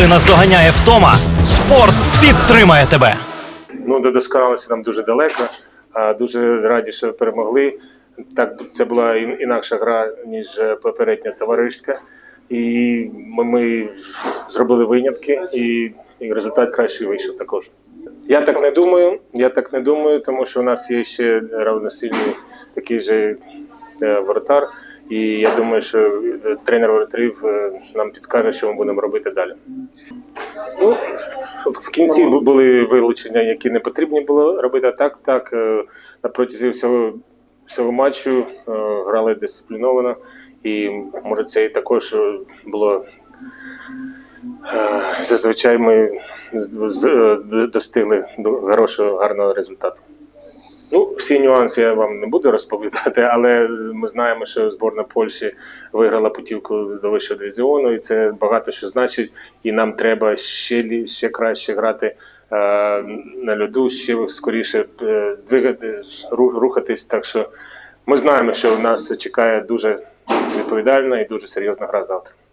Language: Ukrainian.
Коли наздоганяє втома, спорт підтримає тебе. Ну, до нам дуже далеко. А дуже раді, що перемогли. Так, це була інакша гра, ніж е, попередня товариська. І ми, ми зробили винятки, і, і результат кращий вийшов також. Я так не думаю. Я так не думаю, тому що у нас є ще равносильний такий же е, воротар. І я думаю, що е, тренер воротарів е, нам підскаже, що ми будемо робити далі. Ну, в кінці були вилучення, які не потрібні було робити. А так, так, е, на протязі всього, всього матчу грали дисципліновано. І може це і також було. Зазвичай ми достигли до хорошого, гарного результату. Ну, всі нюанси я вам не буду розповідати, але ми знаємо, що зборна Польщі виграла путівку до вищого дивізіону, і це багато що значить. І нам треба ще, ще краще грати е, на льоду, ще скоріше е, двигати, рухатись. Так що ми знаємо, що нас чекає дуже відповідальна і дуже серйозна гра завтра.